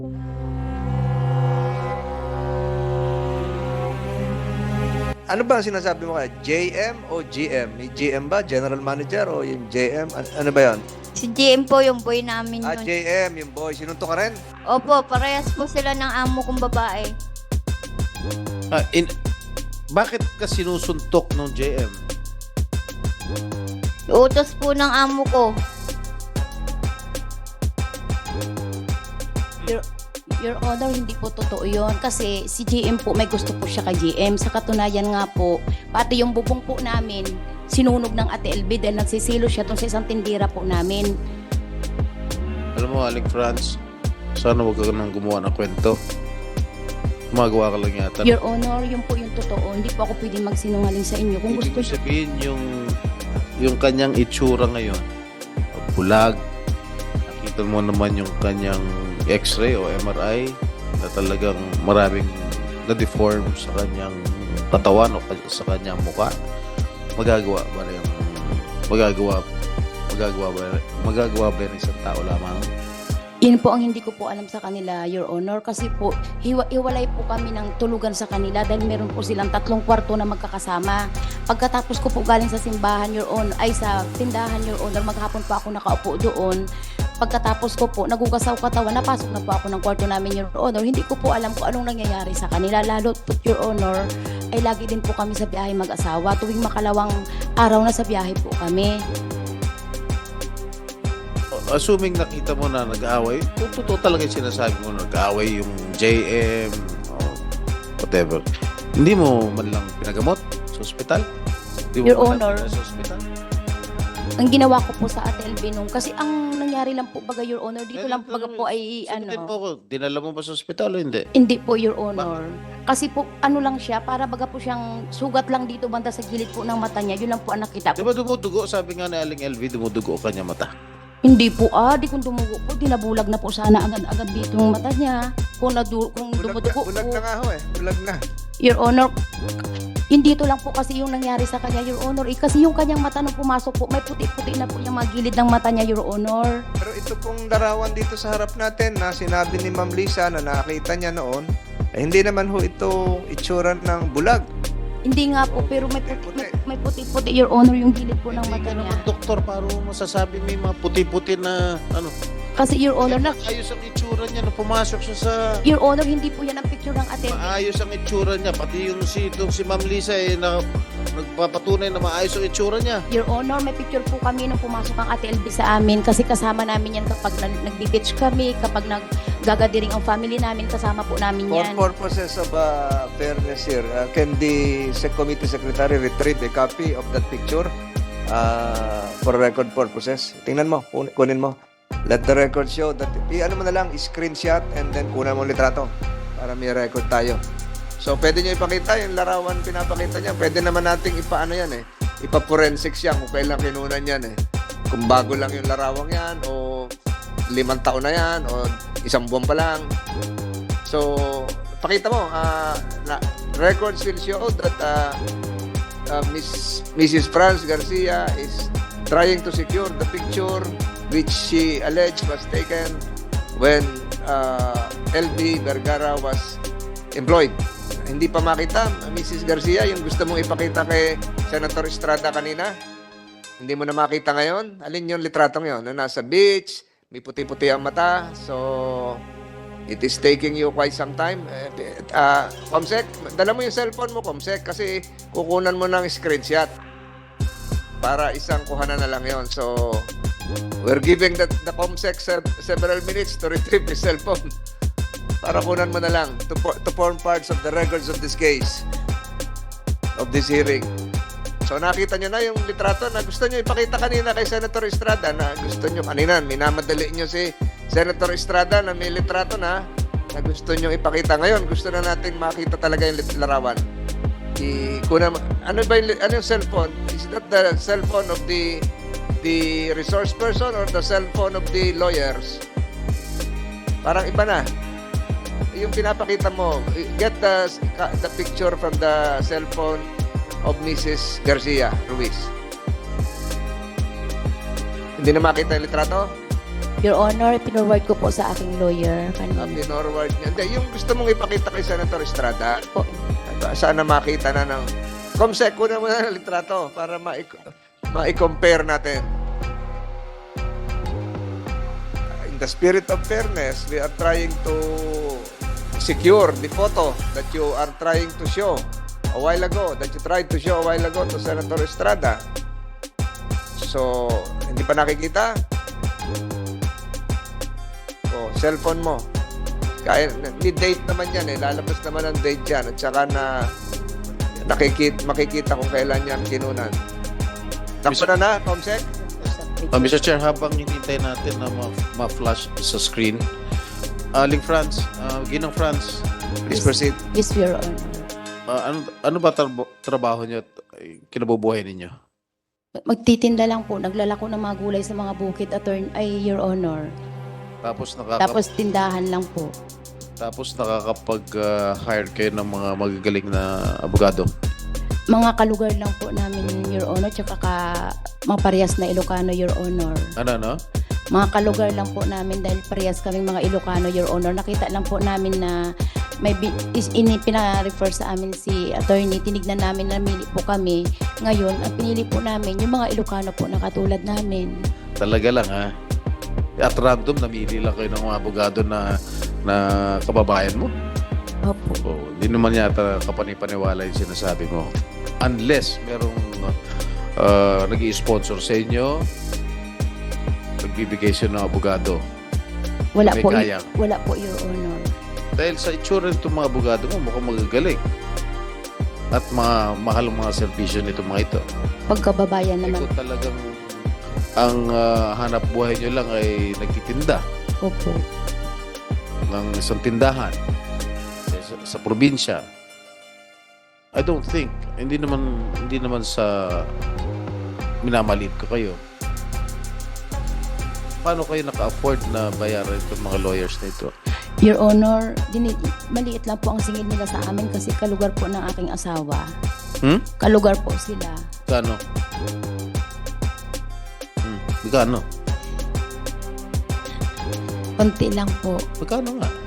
Ano ba ang sinasabi mo kaya? JM o GM? May GM ba? General Manager o yung JM? An- ano ba yan? Si GM po yung boy namin Ah, yun. JM, yung boy. Sinunto ka rin? Opo, parehas po sila ng amo kong babae. Ah, in, bakit ka sinusuntok ng JM? Utos po ng amo ko. Your Honor, hindi po totoo yun. Kasi si GM po, may gusto po siya kay GM. Sa katunayan nga po, pati yung bubong po namin, sinunog ng Ate LB dahil nagsisilo siya tong sa isang tindira po namin. Alam mo, Aling Franz, sana wag ka nang gumawa ng kwento. Gumagawa ka lang yata. Your Honor, yun po yung totoo. Hindi po ako pwede magsinungaling sa inyo. Kung Ibig gusto ko sabihin yung yung kanyang itsura ngayon, bulag. Nakita mo naman yung kanyang x-ray o MRI na talagang maraming na-deform sa kanyang katawan o sa kanyang muka. Magagawa ba rin magagawa magagawa ba magagawa ba ng isang tao lamang? Yun po ang hindi ko po alam sa kanila, Your Honor. Kasi po, hiwa, hiwalay po kami ng tulugan sa kanila dahil meron po silang tatlong kwarto na magkakasama. Pagkatapos ko po galing sa simbahan, Your Honor, ay sa tindahan, Your Honor, maghapon pa ako nakaupo doon. Pagkatapos ko po, nagugasaw katawan, napasok na po ako ng kwarto namin, Your Honor. Hindi ko po alam kung anong nangyayari sa kanila. Lalo po, Your Honor, ay lagi din po kami sa biyahe mag-asawa. Tuwing makalawang araw na sa biyahe po kami. assuming nakita mo na nag-aaway, totoo talaga yung sinasabi mo, nag-aaway yung JM, o whatever, hindi mo man lang pinagamot sa ospital? Hindi Your Honor. Sa ospital? Ang ginawa ko po sa Ate LB nung, kasi ang nangyari lang po baga, Your Honor, dito lang baga po ay Sagutin ano, ako, dinala mo ba sa ospital o hindi? hindi po, Your Honor. Kasi po, ano lang siya, para baga po siyang sugat lang dito banda sa gilid po ng mata niya. Yun lang po ang nakita Di ko. ba dumudugo? Sabi nga ni Aling LV, dumudugo kanya mata. Hindi po, ah, di kung dumugo po, dinabulag na po sana agad-agad dito yung mata niya. Kung, nadu- kung Bulag, dumudugo bulag po, na nga ho eh. Bulag na. Your Honor, hindi to lang po kasi yung nangyari sa kanya, Your Honor. Eh, kasi yung kanyang mata nung pumasok po, may puti-puti na po yung mga gilid ng mata niya, Your Honor. Pero ito pong larawan dito sa harap natin na sinabi ni Ma'am Lisa na nakita niya noon, eh, hindi naman ho ito itsura ng bulag. Hindi nga po, pero may puti, may, may puti-puti, Your Honor, yung gilid po ng Hindi mata ka niya. naman doktor, para mo masasabi may mga puti-puti na ano. Kasi, Your Honor, na, Ayos ang itsura niya na pumasok siya sa... Your Honor, hindi po yan ang picture ng attendant. Maayos ang itsura niya. Pati yung si, itong si Ma'am Lisa eh, na, nagpapatunay na maayos ang itsura niya. Your Honor, may picture po kami nung pumasok ang Ate LB sa amin kasi kasama namin yan kapag nag- nagbi-beach kami, kapag naggagadiring ang family namin, kasama po namin For yan. purposes of uh, fairness here, uh, can the sec- committee secretary retrieve a copy of that picture uh, for record purposes? Tingnan mo, kun- kunin mo. Let the record show that, i ano mo na lang, screenshot and then kunan mo litrato para may record tayo. So, pwede nyo ipakita yung larawan pinapakita niya. Pwede naman nating ipaano yan eh. Ipa-forensics yan kung kailan kinunan yan eh. Kung bago lang yung larawang yan o limang taon na yan o isang buwan pa lang. So, pakita mo, ah, na, records will show that uh, uh, Miss, Mrs. Franz Garcia is trying to secure the picture which she alleged was taken when uh, LB Vergara was employed. Hindi pa makita, Mrs. Garcia, yung gusto mong ipakita kay Senator Estrada kanina. Hindi mo na makita ngayon. Alin yung litratong yun? Na nasa beach, may puti-puti ang mata. So, it is taking you quite some time. Uh, Comsec, dala mo yung cellphone mo, Comsec, kasi kukunan mo ng screenshot para isang kuhanan na lang yon. So, we're giving the, the Comsec se- several minutes to retrieve your cellphone para kunan mo na lang to, to form parts of the records of this case of this hearing. So nakita nyo na yung litrato na gusto nyo ipakita kanina kay Senator Estrada na gusto nyo kanina, minamadali nyo si Senator Estrada na may litrato na na gusto nyo ipakita ngayon. Gusto na natin makita talaga yung larawan. I, kuna, ano ba yung, ano yung cellphone? Is that the cellphone of the the resource person or the cellphone of the lawyers? Parang iba na. Yung pinapakita mo, get the the picture from the cellphone of Mrs. Garcia Ruiz. Hindi na makita yung litrato? Your Honor, pinorward ko po sa aking lawyer Uh, kanina. pinorward niya. Hindi, yung gusto mong ipakita kay Senator Estrada, Po. sana makita na ng... Comsec, kuna mo na ng litrato para ma- ma-compare natin. In the spirit of fairness, we are trying to secure the photo that you are trying to show a while ago, that you tried to show a while ago to Senator Estrada. So, hindi pa nakikita? O, cellphone mo. Kaya, di date naman yan eh. Lalabas naman ang date yan. At saka na nakikita, makikita kung kailan yan kinunan. Tapos na na, Comsec? Uh, Mr. Chair, habang hinintay natin na ma- ma-flash sa screen, Aling France, uh, Ginang France, Please proceed. Yes, Your Honor. uh, ano, ano ba trabo- trabaho niyo at uh, kinabubuhay ninyo? Magtitinda lang po, naglalako ng mga gulay sa mga bukid, attorney, ay, Your Honor. Tapos nakaka Tapos tindahan lang po. tapos nakakapag-hire kayo ng mga magagaling na abogado. Mga kalugar lang po namin, Your Honor, tsaka ka, mga parehas na Ilocano, Your Honor. Ano, no? Mga kalugar lang po namin dahil parehas kaming mga Ilocano, Your Honor. Nakita lang po namin na may bi- is ini pina-refer sa amin si attorney. Tinignan namin na namili po kami. Ngayon, ang pinili po namin, yung mga Ilocano po na katulad namin. Talaga lang, ha? At random, namili lang kayo ng mga abogado na na kababayan mo. Opo. O, hindi naman yata kapanipaniwala yung sinasabi mo. Unless merong uh, nag sponsor sa inyo, nagbibigay siya ng abogado. Wala May po, kaya. wala po, Your Honor. Dahil sa itsura nitong mga abogado mo, mukhang magagaling. At mga mahal ang mga servisyo nito mga ito. Pagkababayan naman. kung talagang ang ah, hanap buhay nyo lang ay nagtitinda Opo. ng isang tindahan sa, sa probinsya. I don't think hindi naman hindi naman sa minamalit ko kayo. Paano kayo naka-afford na bayaran itong mga lawyers na ito? Your Honor, dini- maliit lang po ang singil nila sa amin kasi kalugar po ng aking asawa. Hmm? Kalugar po sila. Kano? Hmm, magkano? Konti lang po. Magkano nga?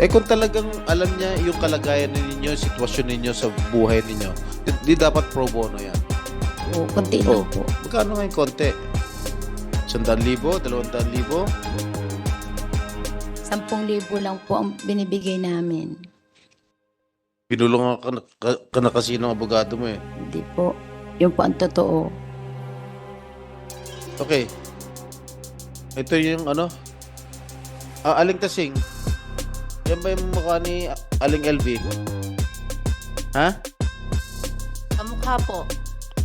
Eh kung talagang alam niya yung kalagayan ninyo, sitwasyon ninyo sa buhay ninyo, di, dapat pro bono yan. Po, konti Oh. lang po. Magkano nga yung konti? Sandaan libo? Dalawang libo? Sampung libo lang po ang binibigay namin. Pinulungan ka, na- ka, ka na kasi ng abogado mo eh. Hindi po. Yun po ang totoo. Okay. Ito yung ano? Ah, Aling Tasing. Yan ba yung mukha ni Aling LV? Ha? Kamukha po.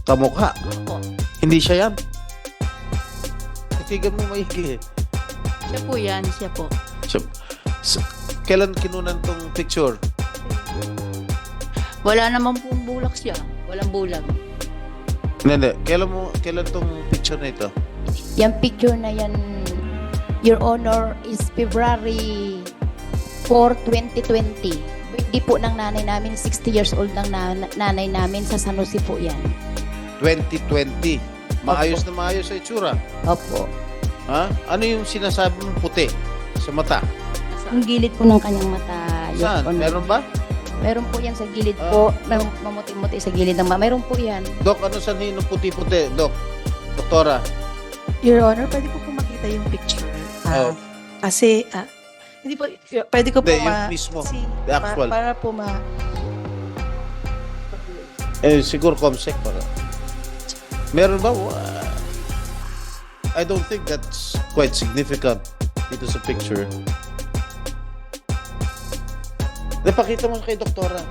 Kamukha. Opo. Hindi siya yan. Titigan mo maigi. Siya po yan, siya po. Siya, s- kailan kinunan tong picture? Wala naman pong bulak siya. Walang bulag. Hindi, hindi. Kailan mo, kailan tong picture na ito? Yung picture na yan, Your Honor, is February 4, 2020. Birthday po ng nanay namin, 60 years old ng na- nanay namin sa San Jose po yan. 2020. Maayos na maayos sa itsura. Opo. Ha? Ano yung sinasabi mong puti sa mata? Ang gilid po ng kanyang mata, Your Saan? Honor. Meron ba? Meron po yan sa gilid Ah. po. Meron mamuti-muti sa gilid ng mata. Meron po yan. Dok, ano sanhin ng puti-puti? Dok, doktora. Your Honor, pwede ko po makita yung picture. Ah, Oh. Kasi, ah, hindi po, pwede ko po Hindi, ma... mismo. si- The actual. pa- para po ma... Eh, siguro comsec para. Meron ba? Wa- I don't think that's quite significant dito sa picture. Napakita mo kay doktora.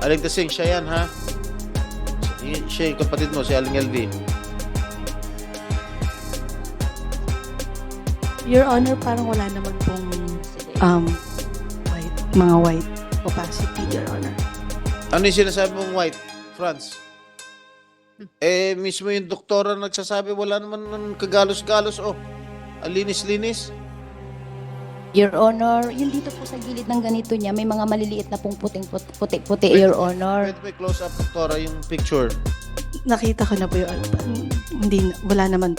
Aling Tasing, siya yan, ha? Si- Siya yung kapatid mo, si Aling LV. Your Honor, parang wala naman pong um, white, mga white opacity, Your Honor. Ano yung sinasabi mong white, Franz? Eh, mismo yung doktora nagsasabi, wala naman ng kagalos-galos. Oh, ang linis-linis. Your Honor, yung dito po sa gilid ng ganito niya, may mga maliliit na pong puting puti-puti, Your Honor. Pwede ba close up, Doktora, yung picture? Nakita ko na po yung, hindi, wala naman